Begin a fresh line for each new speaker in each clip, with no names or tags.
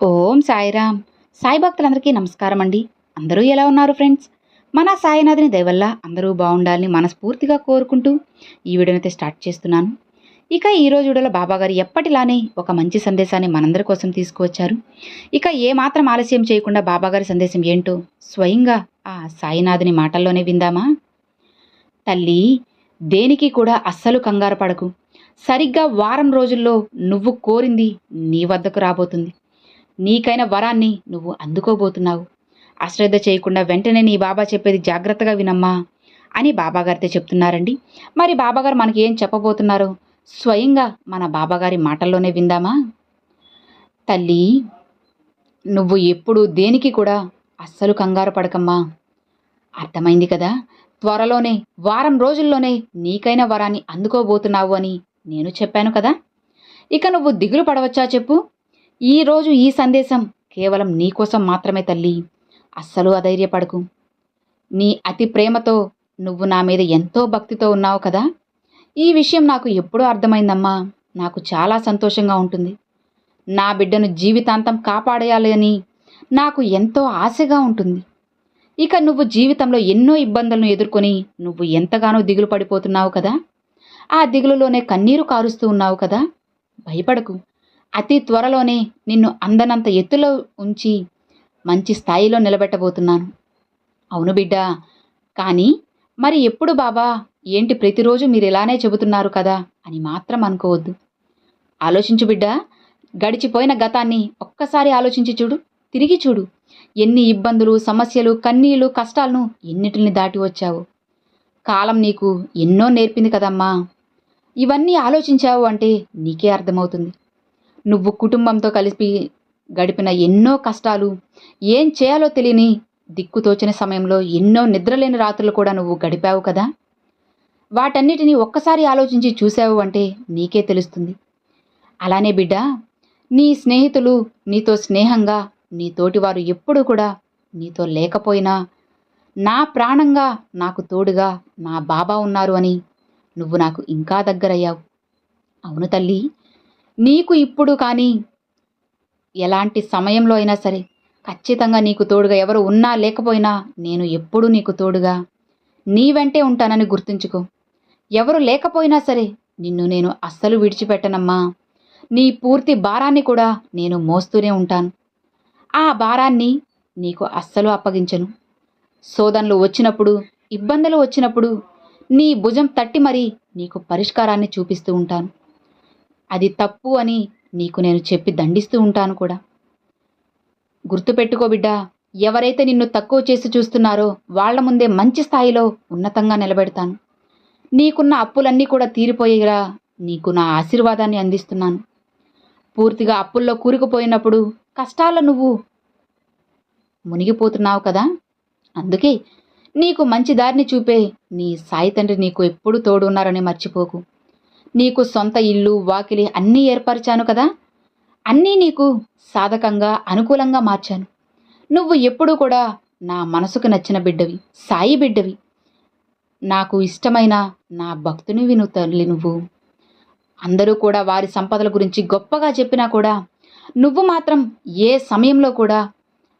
ఓం సాయిరామ్. సాయి భక్తులందరికీ నమస్కారం అండి. అందరూ ఎలా ఉన్నారు ఫ్రెండ్స్? మన సాయినాథుని దయవల్ల అందరూ బాగుండాలని మనస్ఫూర్తిగా కోరుకుంటూ ఈ వీడియోనైతే స్టార్ట్ చేస్తున్నాను. ఇక ఈ రోజు వీడియోలో బాబాగారు ఎప్పటిలానే ఒక మంచి సందేశాన్ని మనందరి కోసం తీసుకువచ్చారు. ఇక ఏమాత్రం ఆలస్యం చేయకుండా బాబాగారి సందేశం ఏంటో స్వయంగా ఆ సాయినాథుని మాటల్లోనే విందామా? తల్లి దేనికి కూడా అస్సలు కంగారు పడకు. సరిగ్గా వారం రోజుల్లో నువ్వు కోరింది నీ వద్దకు రాబోతుంది. నీకైన వరాన్ని నువ్వు అందుకోబోతున్నావు. అశ్రద్ధ చేయకుండా వెంటనే నీ బాబా చెప్పేది జాగ్రత్తగా వినమ్మా అని బాబాగారితో చెప్తున్నారండి. మరి బాబాగారు మనకి ఏం చెప్పబోతున్నారు? స్వయంగా మన బాబాగారి మాటల్లోనే విందామా? తల్లి నువ్వు ఎప్పుడు దేనికి కూడా అస్సలు కంగారు పడకమ్మా. అర్థమైంది కదా? త్వరలోనే వారం రోజుల్లోనే నీకైన వరాన్ని అందుకోబోతున్నావు అని నేను చెప్పాను కదా? ఇక నువ్వు దిగులు పడవచ్చా చెప్పు? ఈరోజు ఈ సందేశం కేవలం నీకోసం మాత్రమే తల్లి. అస్సలు అధైర్యపడకు. నీ అతి ప్రేమతో నువ్వు నా మీద ఎంతో భక్తితో ఉన్నావు కదా? ఈ విషయం నాకు ఎప్పుడూ అర్థమైందమ్మా. నాకు చాలా సంతోషంగా ఉంటుంది. నా బిడ్డను జీవితాంతం కాపాడేయాలి అని నాకు ఎంతో ఆశగా ఉంటుంది. ఇక నువ్వు జీవితంలో ఎన్నో ఇబ్బందులను ఎదుర్కొని నువ్వు ఎంతగానో దిగులు పడిపోతున్నావు కదా? ఆ దిగులులోనే కన్నీరు కారుస్తూ ఉన్నావు కదా? భయపడకు. అతి త్వరలోనే నిన్ను అందనంత ఎత్తులో ఉంచి మంచి స్థాయిలో నిలబెట్టబోతున్నాను. అవును బిడ్డ కానీ మరి ఎప్పుడు బాబా? ఏంటి ప్రతిరోజు మీరు ఇలానే చెబుతున్నారు కదా అని మాత్రం అనుకోవద్దు. ఆలోచించు బిడ్డ గడిచిపోయిన గతాన్ని ఒక్కసారి ఆలోచించి చూడు తిరిగి చూడు. ఎన్ని ఇబ్బందులు సమస్యలు కన్నీళ్ళు కష్టాలను ఎన్నిటిని దాటి వచ్చావు. కాలం నీకు ఎన్నో నేర్పింది కదమ్మా. ఇవన్నీ ఆలోచించావు అంటే నీకే అర్థమవుతుంది. నువ్వు కుటుంబంతో కలిపి గడిపిన ఎన్నో కష్టాలు ఏం చేయాలో తెలియని దిక్కుతోచిన సమయంలో ఎన్నో నిద్రలేని రాత్రులు కూడా నువ్వు గడిపావు కదా? వాటన్నిటిని ఒక్కసారి ఆలోచించి చూసావు అంటే నీకే తెలుస్తుంది. అలానే బిడ్డ నీ స్నేహితులు నీతో స్నేహంగా నీ తోటివారు ఎప్పుడు కూడా నీతో లేకపోయినా నా ప్రాణంగా నాకు తోడుగా నా బాబా ఉన్నారు అని నువ్వు నాకు ఇంకా దగ్గరయ్యావు. అవును తల్లి నీకు ఇప్పుడు కానీ ఎలాంటి సమయంలో అయినా సరే ఖచ్చితంగా నీకు తోడుగా ఎవరు ఉన్నా లేకపోయినా నేను ఎప్పుడూ నీకు తోడుగా. నీ వెంటే ఉంటానని గుర్తుంచుకో. ఎవరు లేకపోయినా సరే నిన్ను నేను అస్సలు విడిచిపెట్టనమ్మా. నీ పూర్తి భారాన్ని కూడా నేను మోస్తూనే ఉంటాను. ఆ భారాన్ని నీకు అస్సలు అప్పగించను. శోధనలు వచ్చినప్పుడు ఇబ్బందులు వచ్చినప్పుడు నీ భుజం తట్టి మరీ నీకు పరిష్కారాన్ని చూపిస్తూ ఉంటాను. అది తప్పు అని నీకు నేను చెప్పి దండిస్తూ ఉంటాను కూడా. గుర్తుపెట్టుకో బిడ్డా ఎవరైతే నిన్ను తక్కువ చేసి చూస్తున్నారో వాళ్ళ ముందే మంచి స్థాయిలో ఉన్నతంగా నిలబెడతాను. నీకున్న అప్పులన్నీ కూడా తీరిపోయేలా నీకు నా ఆశీర్వాదాన్ని అందిస్తున్నాను. పూర్తిగా అప్పుల్లో కూరుకుపోయినప్పుడు కష్టాల నువ్వు మునిగిపోతున్నావు కదా? అందుకే నీకు మంచి దారిని చూపే నీ సాయి తండ్రి నీకు ఎప్పుడు తోడు ఉన్నారని మర్చిపోకు. నీకు సొంత ఇల్లు వాకిలి అన్నీ ఏర్పరిచాను కదా? అన్నీ నీకు సాధకంగా అనుకూలంగా మార్చాను. నువ్వు ఎప్పుడూ కూడా నా మనసుకు నచ్చిన బిడ్డవి సాయి బిడ్డవి. నాకు ఇష్టమైన నా భక్తునివి నువ్వు తల్లి నువ్వు. అందరూ కూడా వారి సంపదల గురించి గొప్పగా చెప్పినా కూడా నువ్వు మాత్రం ఏ సమయంలో కూడా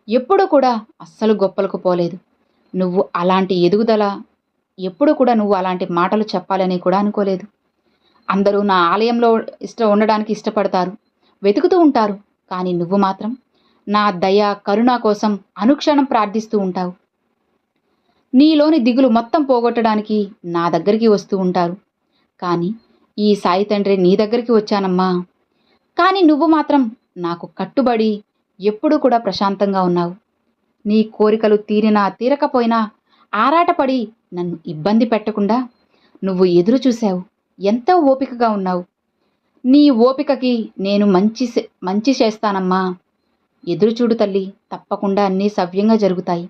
ఎప్పుడూ కూడా అస్సలు గొప్పలకు పోలేదు. నువ్వు అలాంటి ఎదుగుదల ఎప్పుడు కూడా నువ్వు అలాంటి మాటలు చెప్పాలని కూడా అనుకోలేదు. అందరూ నా ఆలయంలో ఇష్ట ఉండడానికి ఇష్టపడతారు. వెతుకుతూ ఉంటారు. కానీ నువ్వు మాత్రం నా దయ కరుణ కోసం అనుక్షణం ప్రార్థిస్తూ ఉంటావు. నీలోని దిగులు మొత్తం పోగొట్టడానికి నా దగ్గరికి వస్తూ ఉంటారు. కానీ ఈ సాయి తండ్రి నీ దగ్గరికి వచ్చానమ్మా. కానీ నువ్వు మాత్రం నాకు కట్టుబడి ఎప్పుడూ కూడా ప్రశాంతంగా ఉన్నావు. నీ కోరికలు తీరినా తీరకపోయినా ఆరాటపడి నన్ను ఇబ్బంది పెట్టకుండా నువ్వు ఎదురు చూశావు ఎంతో ఓపికగా ఉన్నావు? నీ ఓపికకి నేను మంచి మంచి చేస్తానమ్మా. ఎదురుచూడు తల్లి తప్పకుండా అన్నీ సవ్యంగా జరుగుతాయి.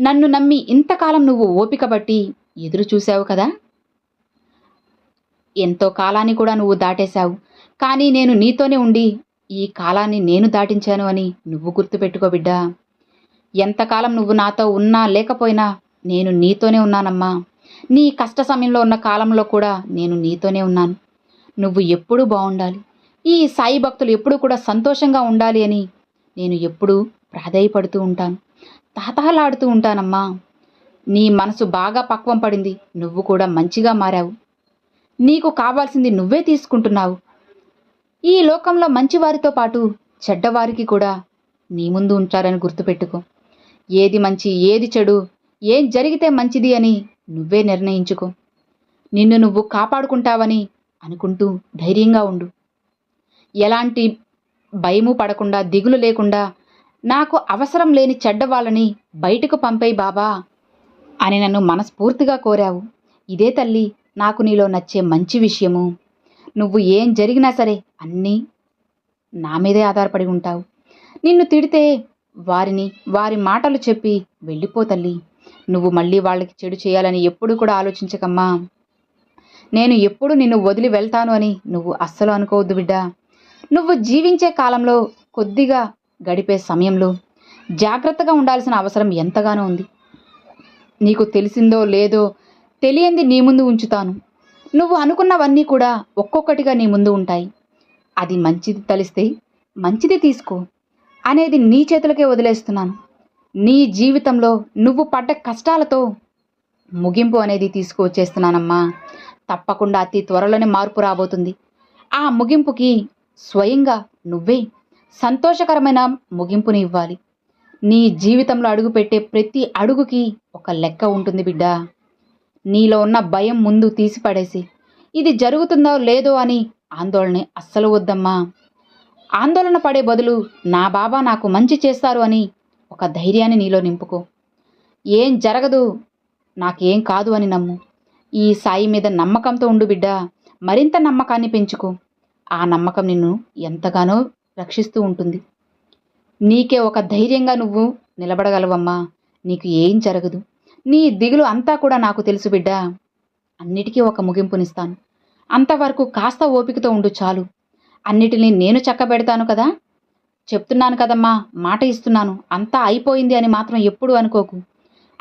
నన్ను నమ్మి ఇంతకాలం నువ్వు ఓపిక బట్టి ఎదురు చూశావు కదా? ఎంతో కాలాన్ని కూడా నువ్వు దాటేశావు. కానీ నేను నీతోనే ఉండి ఈ కాలాన్ని నేను దాటించాను అని నువ్వు గుర్తుపెట్టుకో బిడ్డా. ఎంతకాలం నువ్వు నాతో ఉన్నా లేకపోయినా నేను నీతోనే ఉన్నానమ్మా. నీ కష్ట సమయంలో ఉన్న కాలంలో కూడా నేను నీతోనే ఉన్నాను. నువ్వు ఎప్పుడూ బాగుండాలి ఈ సాయి భక్తులు ఎప్పుడూ కూడా సంతోషంగా ఉండాలి అని నేను ఎప్పుడూ ప్రాధేయపడుతూ ఉంటాను. తాతహలాడుతూ ఉంటానమ్మా. నీ మనసు బాగా పక్వం పడింది. నువ్వు కూడా మంచిగా మారావు. నీకు కావాల్సింది నువ్వే తీసుకుంటున్నావు. ఈ లోకంలో మంచివారితో పాటు చెడ్డవారికి కూడా నీ ముందు ఉంచారని గుర్తుపెట్టుకో. ఏది మంచి ఏది చెడు ఏం జరిగితే మంచిది అని నువ్వే నిర్ణయించుకో. నిన్ను నువ్వు కాపాడుకుంటావని అనుకుంటూ ధైర్యంగా ఉండు. ఎలాంటి భయము పడకుండా దిగులు లేకుండా నాకు అవసరం లేని చెడ్డ వాళ్ళని బయటకు పంపేయి బాబా అని నన్ను మనస్ఫూర్తిగా కోరావు. ఇదే తల్లి నాకు నీలో నచ్చే మంచి విషయము. నువ్వు ఏం జరిగినా సరే అన్నీ నా మీదే ఆధారపడి ఉంటావు. నిన్ను తిడితే వారిని వారి మాటలు చెప్పి వెళ్ళిపో తల్లి. నువ్వు మళ్ళీ వాళ్ళకి చెడు చేయాలని ఎప్పుడు కూడా ఆలోచించకమ్మా. నేను ఎప్పుడు నిన్ను వదిలి వెళ్తాను అని నువ్వు అస్సలు అనుకోవద్దు బిడ్డా. నువ్వు జీవించే కాలంలో కొద్దిగా గడిపే సమయంలో జాగ్రత్తగా ఉండాల్సిన అవసరం ఎంతగానో ఉంది. నీకు తెలిసిందో లేదో తెలియంది నీ ముందు ఉంచుతాను. నువ్వు అనుకున్నవన్నీ కూడా ఒక్కొక్కటిగా నీ ముందు ఉంటాయి. అది మంచిది తలిస్తే మంచిది తీసుకో అనేది నీ చేతులకే వదిలేస్తున్నాను. నీ జీవితంలో నువ్వు పడ్డ కష్టాలతో ముగింపు అనేది తీసుకువచ్చేస్తున్నానమ్మా. తప్పకుండా అతి త్వరలోనే మార్పు రాబోతుంది. ఆ ముగింపుకి స్వయంగా నువ్వే సంతోషకరమైన ముగింపుని ఇవ్వాలి. నీ జీవితంలో అడుగుపెట్టే ప్రతి అడుగుకి ఒక లెక్క ఉంటుంది బిడ్డ. నీలో ఉన్న భయం ముందు తీసిపడేసి ఇది జరుగుతుందో లేదో అని ఆందోళన అస్సలు వద్దమ్మా. ఆందోళన పడే బదులు నా బాబా నాకు మంచి చేస్తారు అని ఒక ధైర్యాన్ని నీలో నింపుకో. ఏం జరగదు నాకేం కాదు అని నమ్ము. ఈ సాయి మీద నమ్మకంతో ఉండు బిడ్డా మరింత నమ్మకాన్ని పెంచుకో. ఆ నమ్మకం నిన్ను ఎంతగానో రక్షిస్తూ ఉంటుంది. నీకే ఒక ధైర్యంగా నువ్వు నిలబడగలవమ్మా నీకు ఏం జరగదు. నీ దిగులు అంతా కూడా నాకు తెలుసు బిడ్డా. అన్నిటికీ ఒక ముగింపునిస్తాను. అంతవరకు కాస్త ఓపికతో ఉండు చాలు. అన్నిటినీ నేను చక్కబెడతాను కదా? చెప్తున్నాను కదమ్మా మాట ఇస్తున్నాను. అంతా అయిపోయింది అని మాత్రం ఎప్పుడు అనుకోకు.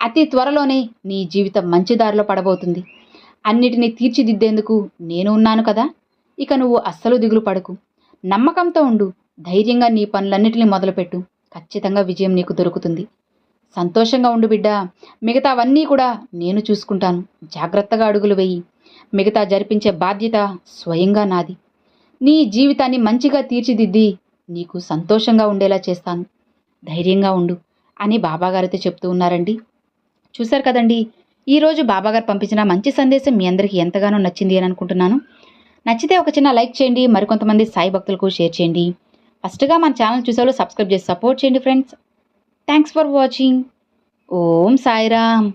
అతి త్వరలోనే నీ జీవితం మంచి దారిలో పడబోతుంది. అన్నిటినీ తీర్చిదిద్దేందుకు నేను ఉన్నాను కదా. ఇక నువ్వు అస్సలు దిగులు పడకు. నమ్మకంతో ఉండు. ధైర్యంగా నీ పనులన్నిటినీ మొదలుపెట్టు. ఖచ్చితంగా విజయం నీకు దొరుకుతుంది. సంతోషంగా ఉండు బిడ్డ. మిగతావన్నీ కూడా నేను చూసుకుంటాను. జాగ్రత్తగా అడుగులు వెయ్యి మిగతా జరిపించే బాధ్యత స్వయంగా నాది. నీ జీవితాన్ని మంచిగా తీర్చిదిద్ది నీకు సంతోషంగా ఉండేలా చేస్తాను. ధైర్యంగా ఉండు అని బాబాగారితో చెప్తూ ఉన్నారండి. చూశారు కదండి ఈరోజు బాబాగారు పంపించిన మంచి సందేశం మీ అందరికీ ఎంతగానో నచ్చింది అని అనుకుంటున్నాను. నచ్చితే ఒక చిన్న లైక్ చేయండి మరికొంతమంది సాయి భక్తులకు షేర్ చేయండి. ఫస్ట్గా మన ఛానల్ చూసేవాళ్ళు సబ్స్క్రైబ్ చేసి సపోర్ట్ చేయండి friends. Thanks for watching. Om Sairam.